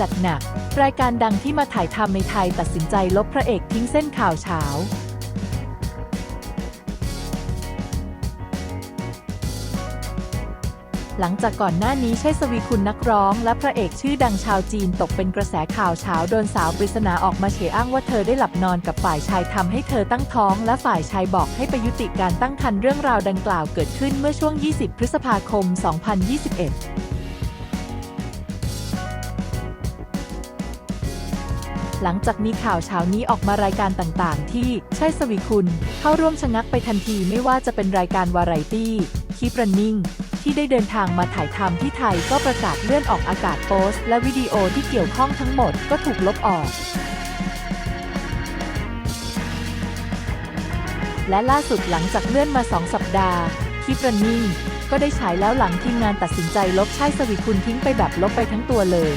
จัดหนัก รายการดังที่มาถ่ายทำในไทยตัดสินใจลบพระเอกทิ้งเส้นข่าวเช้าหลังจากก่อนหน้านี้ใช่สวีคุณนักร้องและพระเอกชื่อดังชาวจีนตกเป็นกระแสข่าวเช้าโดนสาวปริศนาออกมาเฉยอ้างว่าเธอได้หลับนอนกับฝ่ายชายทำให้เธอตั้งท้อง และฝ่ายชายบอกให้ไปยุติการตั้งครรภ์เรื่องราวดังกล่าวเกิดขึ้นเมื่อช่วง 20 พฤษภาคม 2021 หลังจากมีข่าวเช้านี้ออกมารายการต่างๆ ที่ใช่สวีคุณ เข้าร่วมชะงักไปทันทีไม่ว่าจะเป็นรายการวาไรตี้คีปรันนิ่งที่ได้เดินทางมาถ่ายทำที่ไทยก็ประกาศเลื่อนออกอากาศโพสต์และวิดีโอที่เกี่ยวข้องทั้งหมดก็ถูกลบออกและล่าสุดหลังจากเลื่อนมา 2 สัปดาห์คีปรันนิ่งก็ได้ฉายแล้วหลังทีมงานตัดสินใจลบใช่สวีคุณทิ้งไปแบบลบไปทั้งตัวเลย